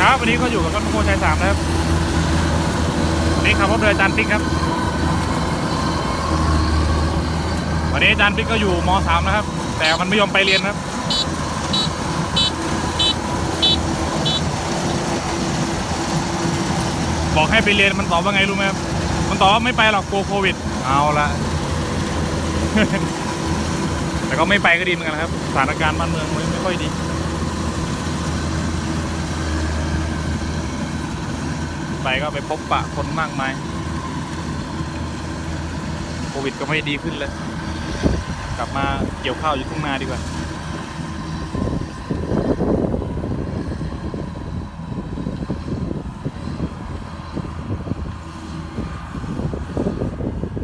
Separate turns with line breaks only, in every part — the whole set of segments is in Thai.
ครับวันนี้ก็อยู่กับรถโมชัยสามนะครับนี่ขับรถโดยอาจารย์ปิ๊กครับ วันนี้อาจารย์ปิ๊กก็อยู่มสามนะครับ แต่มันไม่ยอมไปเรียนครับบอกให้ไปเรียนมันตอบว่าไงรู้ไหมครับมันตอบว่าไม่ไปหรอกกลัวโควิด เอาละแต่ก็ไม่ไปก็ดีเหมือนกันครับ สถานการณ์บ้านเมืองมันไม่ค่อยดี ไปก็ไปพบปะคนมากมาย โควิดก็ไม่ดีขึ้นเลย กลับมาเกี่ยวข้าวอยู่ทุ่งนาดีกว่า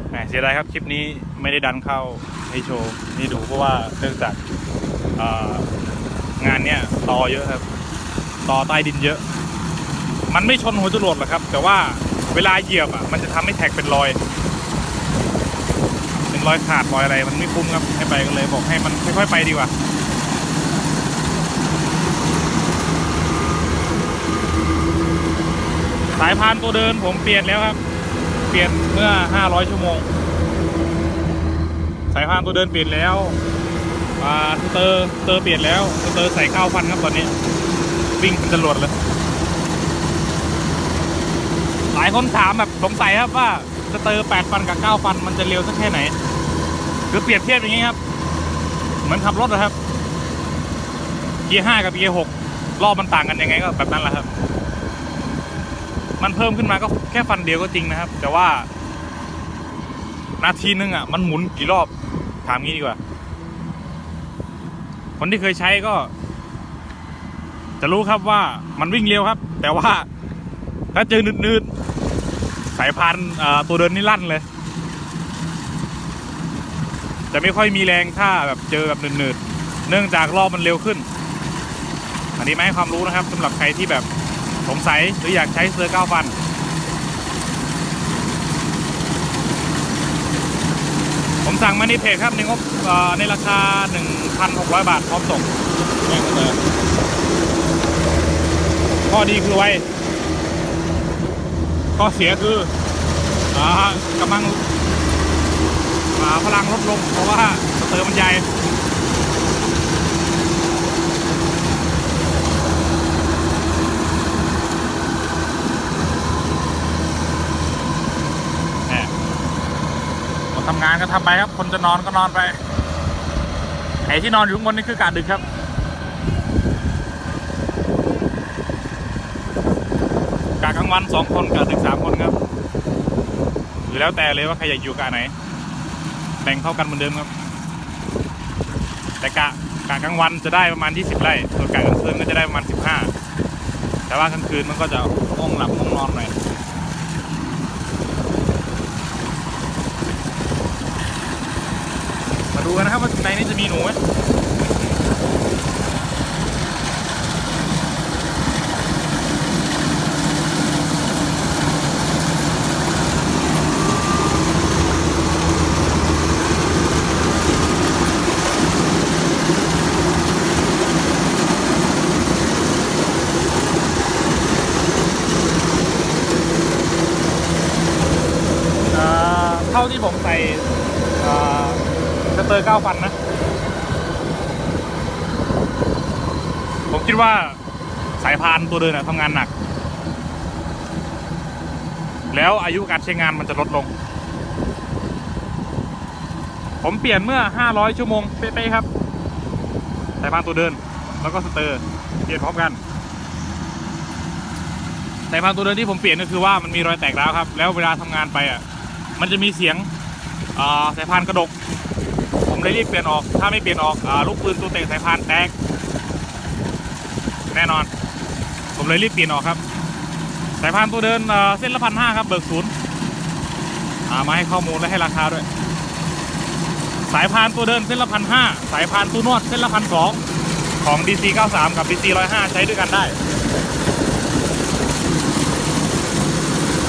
แหมเสียดายครับคลิปนี้ไม่ได้ดันเข้าให้โชว์นี่ดูเพราะว่าเนื่องจากงานเนี้ยต่อเยอะครับ ต่อใต้ดินเยอะ มันไม่ชนหัวจรวดหรอกครับ แต่ว่าเวลาเหยียบอะมันจะทำให้แท็กเป็นรอย เป็นรอยขาดรอยอะไร มันไม่คุ้มครับให้ไปกันเลยบอกให้มันค่อยๆไปดีกว่าสายพานตัวเดินผมเปลี่ยนแล้วครับ เปลี่ยนเมื่อ 500 ชั่วโมง สายพานตัวเดินเปลี่ยนแล้วเตอร์เตอร์เปลี่ยนแล้วเตอร์ใส่เก้าพันครับตอนนี้ วิ่งเป็นจรวดเลย หลายคนถามแบบสงสัยครับว่าสเตอร์แปดฟันกับเก้าฟันมันจะเร็วสักแค่ไหนคือเปรียบเทียบอย่างนี้ครับ เหมือนขับรถนะครับเกียร์ห้ากับเกียร์หกรอบมันต่างกันยังไงก็แบบนั้นแหละครับ มันเพิ่มขึ้นมาก็แค่ฟันเดียวก็จริงนะครับ แต่ว่า นาทีนึงอะ มันหมุนกี่รอบถามงี้ดีกว่า คนที่เคยใช้ก็ จะรู้ครับว่ามันวิ่งเร็วครับ แต่ว่า ถ้าเจอนืดๆสายพานเอ่อตัวเดินนี่ลั่นเลย จะไม่ค่อยมีแรงถ้าแบบเจอแบบนืดๆเนื่องจากรอบมันเร็วขึ้น อันนี้ไม่ให้ความรู้นะครับสำหรับใครที่แบบสงสัยหรืออยากใช้เซอร์เก้าฟันผมสั่งมาในเพจครับในงบเอ่อในราคา 1,600 บาทพร้อมส่งแม่งเลยข้อดีคือไว ข้อเสียคืออ่ากำลังพลังลดลงเพราะว่าสเตอร์มันใหญ่ทำงานก็ทำไปครับ คนจะนอนก็นอนไปไอ้ที่นอนอยู่ข้างบนนี่คือกะดึกครับ กะกลางวันสองคนกะดึกสามคนครับหรือแล้วแต่เลยว่าใครอยากอยู่กะไหน แบ่งเท่ากันเหมือนเดิมครับ แต่กะกะกลางวันจะได้ประมาณ 20 ไร่ส่วนกะกลางคืนก็จะได้ประมาณ 15 แต่ว่ากลางคืนมันก็จะง่วงหลับง่วงนอนหน่อยมาดูกันนะครับว่าในนี้จะมีหนูไหมอ่าเท่าที่ผมใส่สเตอร์เก้าฟันนะ ผมคิดว่าสายพานตัวเดินอะทำงานหนัก แล้วอายุการใช้งานมันจะลดลง ผมเปลี่ยนเมื่อ 500 ชั่วโมงเป๊ะๆครับ สายพานตัวเดิน แล้วก็สเตอร์เปลี่ยนพร้อมกันสายพานตัวเดินที่ผมเปลี่ยนก็คือว่ามันมีรอยแตกร้าวครับ แล้วเวลาทำงานไปอะ มันจะมีเสียงสายพานกระดก ผมเลยรีบเปลี่ยนออก ถ้าไม่เปลี่ยนออกอลูกปืนตัวเตะสายพานแตก แน่นอน ผมเลยรีบเปลี่ยนออกครับ สายพานตัวเดินเส้นละพันห้าครับเบิกศูนย์ามาให้ข้อมูลและให้ราคาด้วย สายพานตัวเดินเส้นละพันห้าสายพานตัวนวดเส้นละพันสองของ DC 93 กับ DC 105 ใช้ด้วยกันได้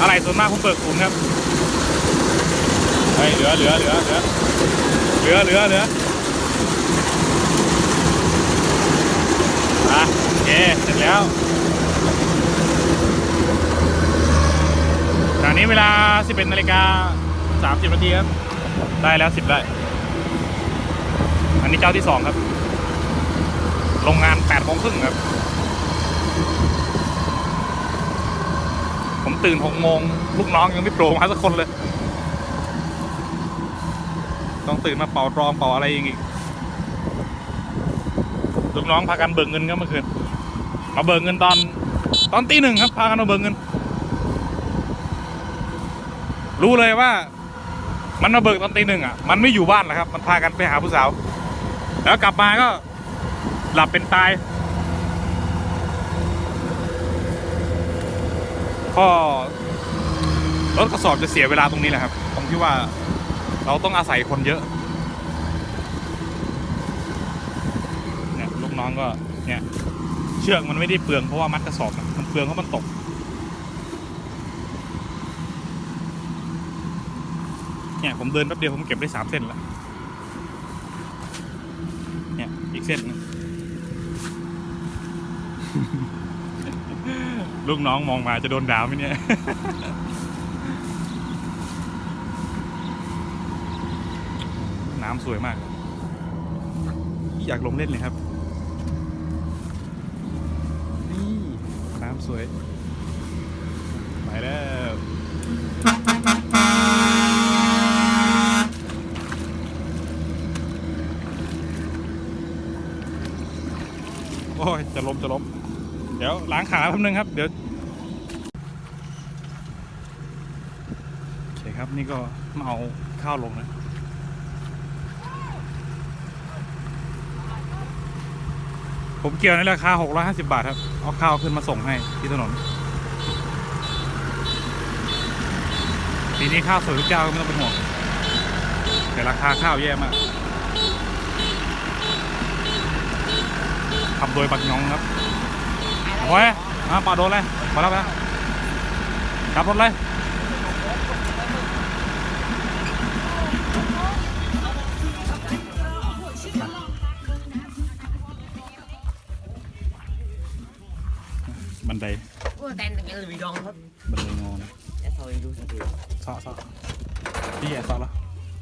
อะไรส่วนมากผมเบิกศูนย์ครับ เฮ้เหลือเหลือเหลือเหลือเหลือเหลือเหลืออะโอเคเสร็จแล้วตอนนี้เวลา 11นาฬิกา30นาทีครับ ได้แล้ว 10 ได้ อันนี้เจ้าที่ 2 ครับ โรงงาน8โมงครึ่งครับ ผมตื่น6โมงลูกน้องยังไม่โปรมาสักคนเลย ต้องตื่นมาเป่าตรองเป่าอะไรอย่างอีกลูกน้องพากันเบิกเงินครับเมื่อคืนมาเบิกเงินตอนตอนตีหนึ่งครับ พากันมาเบิกเงิน รู้เลยว่า มันมาเบิกตอนตีหนึ่งอะ มันไม่อยู่บ้านแล้วครับ มันพากันไปหาผู้สาว แล้วกลับมาก็หลับเป็นตายก็รถกระสอบจะเสียเวลาตรงนี้แหละครับ ตรงที่ว่า เราต้องอาศัยคนเยอะ เนี่ยลูกน้องก็เนี่ยเชือกมันไม่ได้เปลืองเพราะว่ามัดกระสอบนะมันเปลืองเพราะมันตกเนี่ยผมเดินแป๊บเดียวผมเก็บได้สามเส้นแล้วเนี่ยอีกเส้นหนึงลูกน้องมองมาจะโดนด่าไหมเนี่ย น้ำสวยมาก อยากลงเล่นเลยครับ นี่น้ำสวย ไปแล้วโอ้ย จะล้มจะล้มเดี๋ยวล้างขาแป๊บนึงครับ เดี๋ยว โอเคครับ นี่ก็มาเอาข้าวลงนะ ผมเกี่ยวในราคา 650 บาทครับ เอาข้าวขึ้นมาส่งให้ที่ถนน ปีนี้ข้าวสวยทุกเจ้าก็ไม่ต้องเป็นห่วงแต่ราคาข้าวแย่มากทำโดยบักยองครับโอ้ยมาปาโดนเลยมาแล้วไปขับรถเลย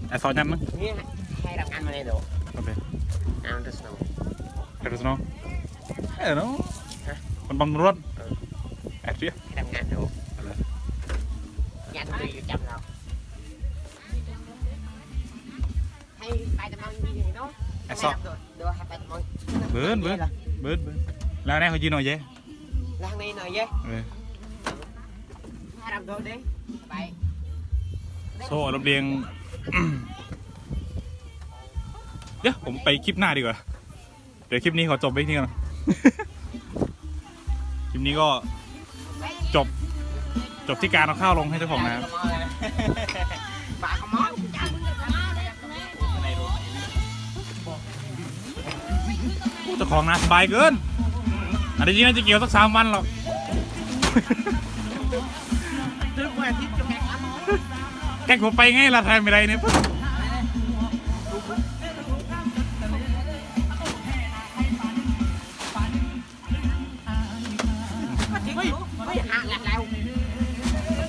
แอร์ซอยันมั้ง
Nghe hai đập anh mà này được
โอเค
Ăn rất snow
แอร์ซอเออเนาะ
ฮะ
มันบังรถแอร์เรีย
Hai đập anh được
อะไร?
Nhanh tôi vô chậm nào Hay bài tầm ăn gì đó
แอร์ซอ
Được, được hai bài tầm ăn
เบิร์นเบิร์นเบิร์นเบิร์นแล้วแน่เขายืนหน่อยเย้
Lan đi nồi với
เออ
Hai đập thôi đi Bài
โซ่ลำ เดี๋ยวผมไปคลิปหน้าดีกว่า เดี๋ยวคลิปนี้ขอจบไว้ที่นี่ก่อน คลิปนี้ก็จบ จบที่การเอาข้าวลงให้เจ้าของนะครับ
Bà có món
เจ้าของนะสบายเกินอันนี้จริงน่าจะเกี่ยวสักสามวันหรอก
Trước qua tiếp cho mẹ
กผมไปไงล่ะทายไม่ได้เนี่ย
Ui, ui, hạ lạc leo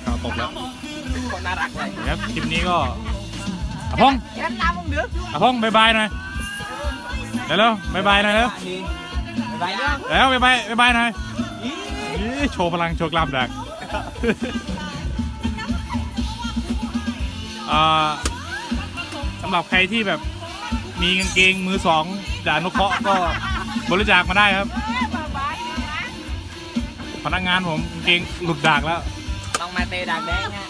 ข่าวตกแล้วครับคลิปนี้ก็อาพง
Chết tao không được
อาพงบายบายหน่อยเดี๋ยวเร็วบายบายหน่อยเร็ว
Vậy đó
แล้วบายบายบายบายหน่อยโชว์พลังโชว์กล้ามแดก สำหรับใครที่แบบมีกางเกงมือสองจานุเคราะห์ก็บริจาคมาได้ครับ พนักงานผมกางเกงหลุดดากแล้ว
ลองมาเตะดากแดงนะ